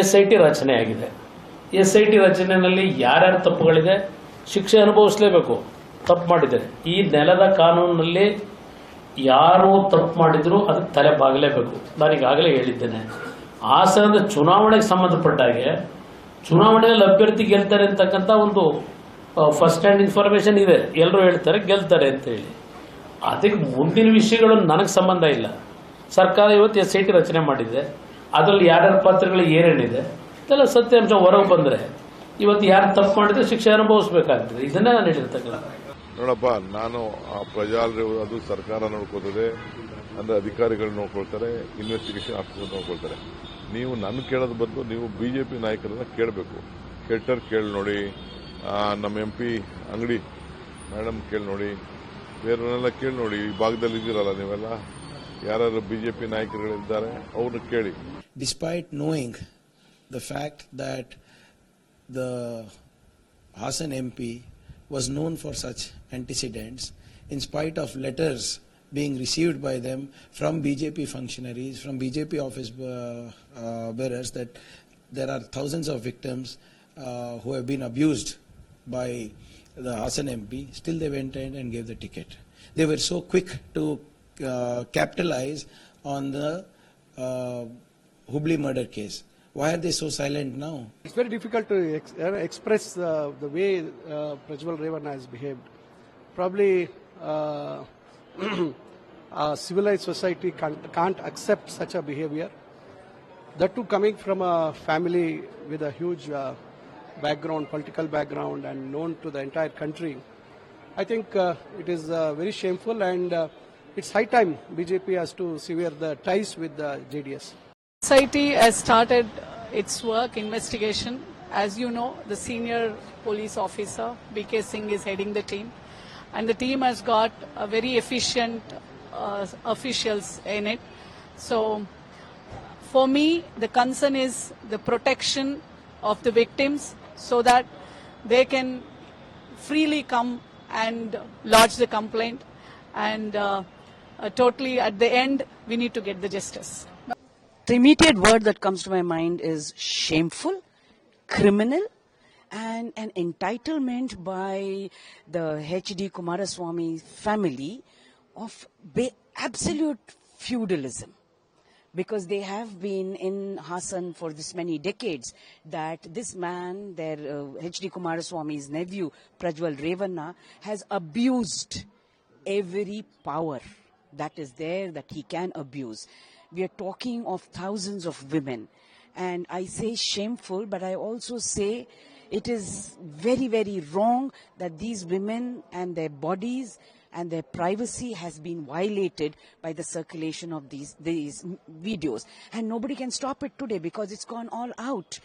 S I T ರಚನೆಯಾಗಿದೆ S I T ರಚನೆಯಲ್ಲಿ ಯಾರ್ಯಾರು ತಪ್ಪುಗಳಿದೆ, ಶಿಕ್ಷೆ ಅನುಭವಿಸಲೇಬೇಕು. ತಪ್ಪು ಮಾಡಿದ್ದಾರೆ. ಈ ನೆಲದ ಕಾನೂನಿನಲ್ಲಿ ಯಾರು ತಪ್ಪು ಮಾಡಿದರೂ ಅದಕ್ಕೆ ತಲೆ ಬಾಗಲೇಬೇಕು. ನಾನೀಗಾಗಲೇ ಹೇಳಿದ್ದೇನೆ. ಹಾಸನದ ಚುನಾವಣೆಗೆ ಸಂಬಂಧಪಟ್ಟ ಹಾಗೆ ಚುನಾವಣೆಯಲ್ಲಿ ಅಭ್ಯರ್ಥಿ ಗೆಲ್ತಾರೆ ಅಂತಕ್ಕಂಥ ಒಂದು ಫಸ್ಟ್ ಹ್ಯಾಂಡ್ ಇನ್ಫಾರ್ಮೇಷನ್ ಇದೆ. ಎಲ್ಲರೂ ಹೇಳ್ತಾರೆ, ಗೆಲ್ತಾರೆ ಅಂತ ಹೇಳಿ. ಅದಕ್ಕೆ ಮುಂದಿನ ವಿಷಯಗಳು ನನಗೆ ಸಂಬಂಧ ಇಲ್ಲ. ಸರ್ಕಾರ ಇವತ್ತು ಎಸ್ ಐ ಟಿ ರಚನೆ ಮಾಡಿದೆ. ಅದರಲ್ಲಿ ಯಾರ್ಯಾರ ಪಾತ್ರಗಳು ಏನೇನಿದೆ? ಇದೆಲ್ಲ ಸತ್ಯಾಂಶ ಹೊರಗೆ ಬಂದರೆ. ಇವತ್ತು ಯಾರು ತಪ್ಪು ಮಾಡಿದ್ರೆ ಶಿಕ್ಷೆ ಅನುಭವಿಸ್ಬೇಕಾಗ್ತದೆ. ಇದನ್ನೇ ನಾನು ಹೇಳಿರ್ತಕ್ಕಂಥ. ನೋಡಪ್ಪ, ನಾನು ಆ ಪ್ರಜಾ ಅದು ಸರ್ಕಾರ ನೋಡ್ಕೋತದೆ, ಅಂದ್ರೆ ಅಧಿಕಾರಿಗಳು ನೋಡ್ಕೊಳ್ತಾರೆ ಇನ್ವೆಸ್ಟಿಗೇಷನ್ ಆಫೀಸರ್ ನೋಡ್ಕೊಳ್ತಾರೆ. ನೀವು ನನ್ನ ಕೇಳೋದು ಬದಲು ನೀವು ಬಿಜೆಪಿ ನಾಯಕರನ್ನ ಕೇಳಬೇಕು. ಕೆಟ್ಟರ್ ಕೇಳಿ ನೋಡಿ. ನಮ್ಮ ಎಂ ಪಿ ಅಂಗಡಿ ಮೇಡಮ್ ಕೇಳಿ ನೋಡಿ. ಬೇರೆಯವರೆಲ್ಲ ಕೇಳಿ ನೋಡಿ. ಈ ಭಾಗದಲ್ಲಿ ಇದ್ದೀರಲ್ಲ ನೀವೆಲ್ಲ? ಯಾರು ಬಿಜೆಪಿ ನಾಯಕರುಗಳಿದ್ದಾರೆ ಅವ್ರನ್ನ ಕೇಳಿ despite knowing the fact that the Hassan MP was known for such antecedents, in spite of letters being received by them from BJP functionaries, from BJP office uh, uh, bearers, that there are thousands of victims uh, who have been abused by the Hassan MP, still they went ahead and gave the ticket. They were so quick to uh, capitalize on the uh, Hubli murder case. Why are they so silent now? It's very difficult to ex- express uh, the way uh, Prajwal Revan has behaved. Probably uh, a civilized society can't, can't accept such a behavior. That too coming from a family with a huge uh, background, political background, and known to the entire country. I think uh, it is uh, very shameful, and uh, it's high time BJP has to sever the ties with the JDS. SIT has started its work investigation. As you know, the senior police officer, BK Singh, is heading the team. And the team has got a very efficient uh, officials in it. So, for me, the concern is the protection of the victims so that they can freely come and lodge the complaint. And uh, uh, totally, at the end, we need to get the justice. The immediate word that comes to my mind is shameful, criminal, and an entitlement by the H.D. Kumaraswamy family of absolute feudalism. Because they have been in Hassan for this many decades, that this man, their uh, H.D. Kumaraswamy's nephew, Prajwal Revanna, has abused every power that is there that he can abuse. We are talking of thousands of women. And I say shameful, but I also say it is very, very wrong that these women and their bodies and their privacy has been violated by the circulation of these, these videos. And nobody can stop it today because it's gone all out.